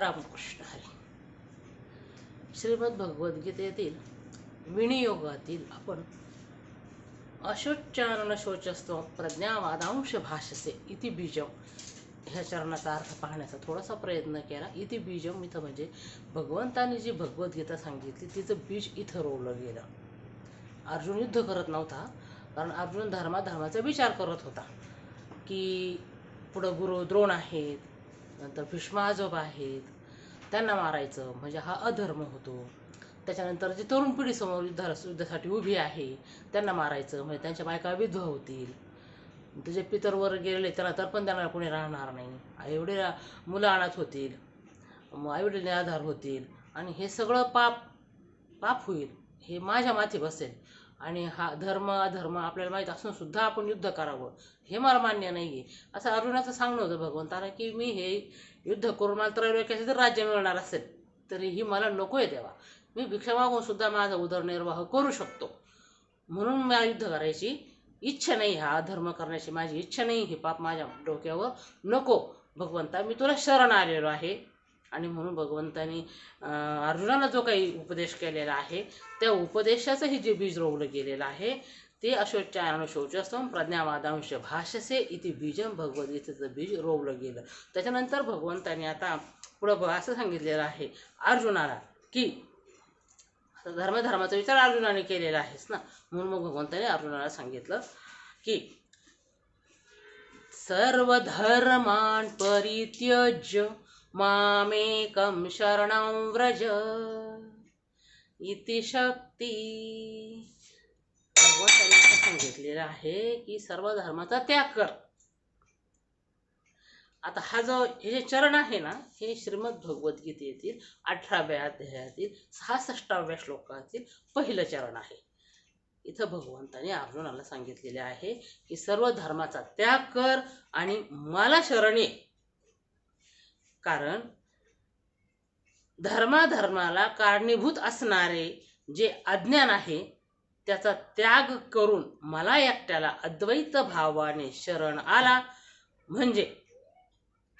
रामकृष्ण हरी. श्रीमद भगवद्गीतेतील विनियोगातील आपण अशोच्चारण शोचस्व प्रज्ञावादांश भाषसे इति बीजम ह्या चरणाचा अर्थ पाहण्याचा थोडासा प्रयत्न केला. इति बीजम इथं म्हणजे भगवंताने जी भगवद्गीता सांगितली तिचं बीज इथं रोवलं गेलं. अर्जुन युद्ध करत नव्हता कारण अर्जुन धर्माधर्माचा विचार करत होता की पुढं गुरु द्रोण आहेत नंतर भीष्माजोबा आहेत त्यांना मारायचं म्हणजे हा अधर्म होतो. त्याच्यानंतर जी तरुण पिढी समोर युद्धा युद्धासाठी उभी आहे त्यांना मारायचं म्हणजे त्यांच्या बायका विधवा होतील. तुझे पितरवर गेलेले त्याला तर पण त्यांना कोणी राहणार नाही. एवढे मुलं अनाथ होतील मग आईवडील निराधार होतील आणि हे सगळं पाप पाप होईल हे माझ्या माथी बसेल. आणि हा धर्म अधर्म आपल्याला माहीत असून सुद्धा आपण युद्ध करावं. हे मला मान्य नाही आहे असं अर्जुनाचं सांगणं होतं भगवंताला की मी हे युद्ध करून मला त्रैलोक्याचं जर राज्य मिळणार असेल तरीही मला नको आहे तेव्हा. मी भिक्षा मागून सुद्धा माझा उदरनिर्वाह करू शकतो. म्हणून मला युद्ध करायची इच्छा नाही हा अधर्म करण्याची माझी इच्छा नाही हे पाप माझ्या डोक्यावर नको. भगवंता मी तुला शरण आलेलो आहे. आणि म्हणून भगवंतानी अर्जुनाला जो काही उपदेश केलेला आहे त्या उपदेशाचंही जे बीज रोवलं गेलेलं आहे ते अशोच्चारण शौचस्तम प्रज्ञावादांश भाषसे इति बीजम भगवद्गीतेचं बीज रोवलं गेलं. त्याच्यानंतर भगवंताने आता पुढं असं सांगितलेलं आहे अर्जुनाला की धर्मधर्माचा विचार अर्जुनाने केलेला आहेस ना? म्हणून मग भगवंताने अर्जुनाला सांगितलं की सर्व धर्मान परित्यज्य मामेकं शरणं व्रज। इति शक्ती। भगवंतांनी सांगितलेलं आहे की सर्व धर्माचा त्याग कर. आता हा जो हे जे चरण आहे ना हे श्रीमद भगवद्गीतेतील अठराव्या अध्यायातील सहासष्टाव्या श्लोकातील पहिलं चरण आहे. इथं भगवंताने अर्जुनाला सांगितलेले आहे की सर्व धर्माचा त्याग कर आणि मला शरण ये. कारण धर्माधर्माला कारणीभूत असणारे जे अज्ञान आहे त्याचा त्याग करून मला एकट्याला अद्वैत भावाने शरण आला म्हणजे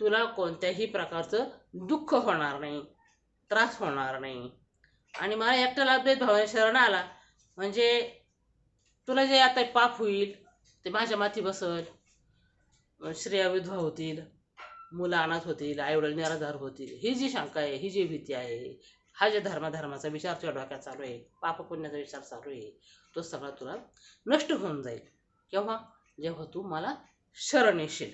तुला कोणत्याही प्रकारचं दुःख होणार नाही त्रास होणार नाही. आणि मला एकट्याला अद्वैत भावाने शरण आला म्हणजे तुला जे आता पाप होईल ते माझ्या माथी बसल श्रेया विधवा होतील मुलं अनाथ होतील आईवडील निराधार होतील ही जी शंका आहे ही जी भीती आहे हा जे धर्माधर्माचा विचार तुझ्या डोक्यात चालू आहे पाप पुण्याचा विचार चालू आहे तो सगळा तुला नष्ट होऊन जाईल. केव्हा? जेव्हा तू मला शरण येशील.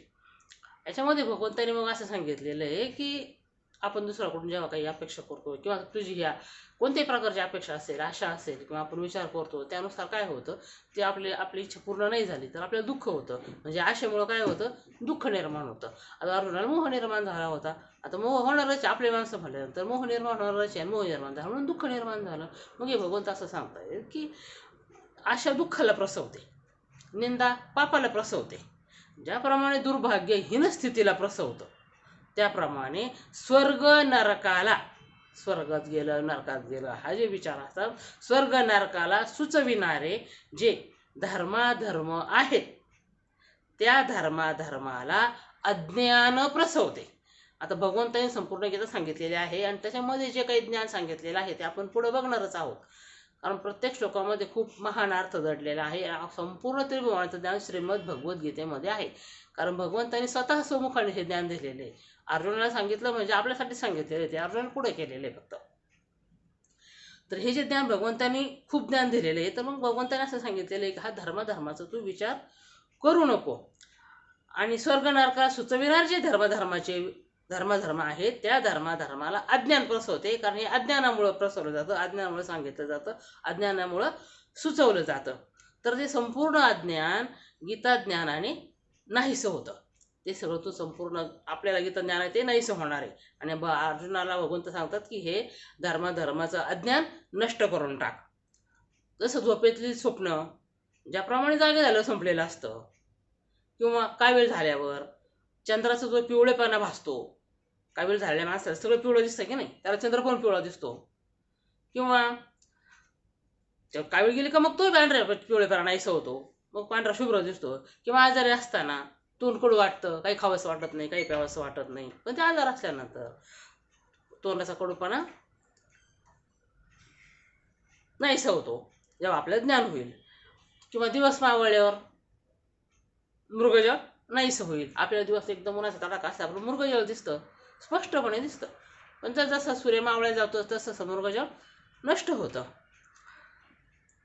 याच्यामध्ये भगवंताने मग असं सांगितलेलं आहे की आपण दुसऱ्याकडून जेव्हा काही अपेक्षा करतो किंवा तुझी ह्या कोणत्याही प्रकारची अपेक्षा असेल आशा असेल किंवा आपण विचार करतो त्यानुसार काय होतं? ते आपले आपली इच्छा पूर्ण नाही झाली तर आपल्याला दुःख होतं. म्हणजे आशेमुळं काय होतं? दुःख निर्माण होतं. आता अर्जुनाला मोह निर्माण झाला होता. आता मोह होणारच आपले माणसं म्हटल्यानंतर मोह निर्माण होणारच आहे मोह निर्माण झाला म्हणून दुःख निर्माण झालं. मग हे भगवंत असं सांगताय की आशा दुःखाला प्रसवते. निंदा पापाला प्रसवते. ज्याप्रमाणे दुर्भाग्य हीन स्थितीला प्रसवतं. त्याप्रमाणे स्वर्ग नरकाला स्वर्गात गेलं नरकात गेलं हा जे विचार असतात स्वर्ग नरकाला सुचविणारे जे धर्माधर्म आहेत त्या धर्माधर्माला अज्ञान प्रसवते. आता भगवंताने संपूर्ण गीता सांगितलेले आहे आणि त्याच्यामध्ये जे काही ज्ञान सांगितलेलं आहे ते आपण पुढे बघणारच आहोत. कारण प्रत्येक श्लोकामध्ये खूप महान अर्थ दडलेला आहे. संपूर्ण त्रिभुवनाचं ज्ञान श्रीमद भगवद्गीतेमध्ये आहे. कारण भगवंताने स्वतः स्वमुखाने हे ज्ञान दिलेले आहे. अर्जुनाला सांगितलं म्हणजे आपल्यासाठी सांगितलेले ते अर्जुन पुढे केलेले फक्त. तर हे जे ज्ञान भगवंतांनी खूप ज्ञान दिलेलं आहे तर मग भगवंतांनी असं सांगितलेलं आहे की हा धर्मधर्माचा तू विचार करू नको. आणि स्वर्ग नरकाला सुचविणार जे धर्मधर्माचे धर्मधर्म आहेत त्या धर्माधर्माला अज्ञान प्रसवते कारण हे अज्ञानामुळं प्रसवलं जातं अज्ञानामुळं सांगितलं जातं अज्ञानामुळं सुचवलं जातं. तर ते संपूर्ण अज्ञान गीताज्ञानाने नाहीसं होतं. ते सगळं तू संपूर्ण आपल्याला गीता ज्ञान आहे ते नाहीसं होणार आहे. आणि ब अर्जुनाला भगवंत सांगतात की हे धर्माधर्माचं अज्ञान नष्ट करून टाक. जसं झोपेतली स्वप्न ज्याप्रमाणे जागे झालं संपलेलं असतं किंवा काय वेळ झाल्यावर चंद्राचा जो पिवळेपणा भासतो कावीळ वेळ झालेल्या माणसाला सगळं पिवळं दिसतं की नाही? त्याला चंद्र पण पिवळा दिसतो? किंवा कावीळ वेळ गेली का मग तो पांढऱ्या पिवळेपणा नाहीसा होतो. मग पांढरा शुभ्र दिसतो. किंवा आजारी असताना तोंड कडू वाटतं काही खावंसं वाटत नाही काही प्यावंसं वाटत नाही. पण ते आजार असल्यानंतर तोंडाचा कडूपणा नाहीसा होतो. जेव्हा आपल्याला ज्ञान होईल. किंवा दिवस मावळल्यावर मृगजळ नाहीसं होईल. आपल्याला दिवस एकदम उन्हाचा तडाखा असला आपलं मृगजळ दिसतं. स्पष्टपणे दिसतं. पण जर जसा सूर्य मावळ्या जातो तसं तसं मृगजळ नष्ट होतं.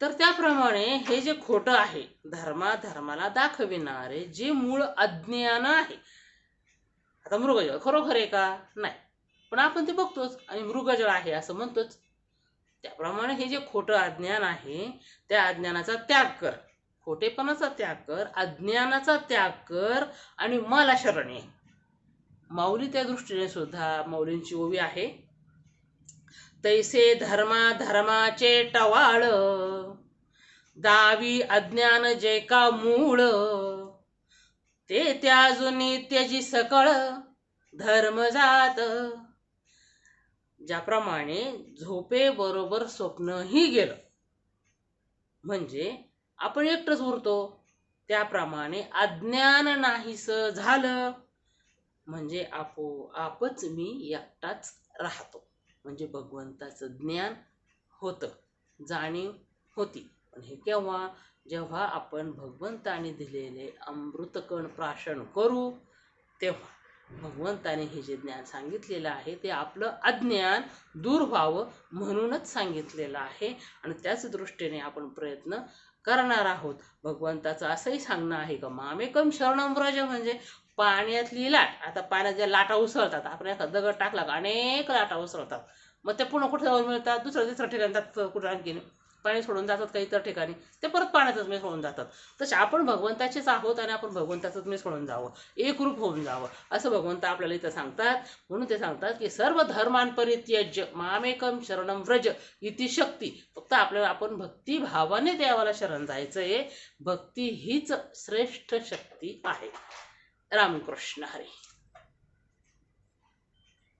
तर त्याप्रमाणे हे जे खोटं आहे धर्मा धर्माला दाखविणारे जे मूळ अज्ञान आहे आता मृगजळ खरोखर आहे का? नाही. पण आपण ते बघतोच आणि मृगजळ आहे असं म्हणतोच. त्याप्रमाणे हे जे खोटं अज्ञान आहे त्या अज्ञानाचा त्याग कर. खोटेपणाचा त्याग कर अज्ञानाचा त्याग कर आणि मला शरण ये. माऊली त्या दृष्टीने सुद्धा माऊलींची ओवी आहे. तैसे धर्मा धर्माचे टवाळ दावी अज्ञान जे का मूळ ते त्या जुनी त्याची सकळ धर्म जात. ज्याप्रमाणे झोपेबरोबर स्वप्नही गेलं. म्हणजे आपण एकटंच उरतो. त्याप्रमाणे अज्ञान नाहीस झालं. म्हणजे आपोआपच मी एकटाच राहतो. म्हणजे भगवंताचं ज्ञान होतं जाणीव होती. पण हे केव्हा? जेव्हा आपण भगवंताने दिलेले अमृतकण प्राशन करू तेव्हा. भगवंताने हे जे ज्ञान सांगितलेलं आहे ते आपलं अज्ञान दूर व्हावं म्हणूनच सांगितलेलं आहे. आणि त्याच दृष्टीने आपण प्रयत्न करणार आहोत. भगवंताचं असंही सांगणं आहे का? मामेकम शरणम व्रज म्हणजे पाण्यातली लाट आता पाण्यात ज्या लाटा उसळतात आपण एखादा दगड टाकला का अनेक लाटा उसळतात. मग ते पुन्हा कुठे जाऊन मिळतात? दुसऱ्या तिसऱ्या ठिकाणी जातात कुठं आणखीन? पाणी सोडून जातात काही इतर ठिकाणी? ते परत पाण्यातच मी सोडून जातात. तसे आपण भगवंताचेच आहोत आणि आपण भगवंताचंच मी सोडून जावं. एकरूप होऊन जावं. असं भगवंत आपल्याला इथं सांगतात. म्हणून ते सांगतात की सर्व धर्मांपरित्यज्य मामेकम शरणम व्रज इति शक्ती. फक्त आपल्याला आपण भक्तिभावाने देवाला शरण जायचं आहे भक्ती हीच श्रेष्ठ शक्ती आहे. रामकृष्ण हरी.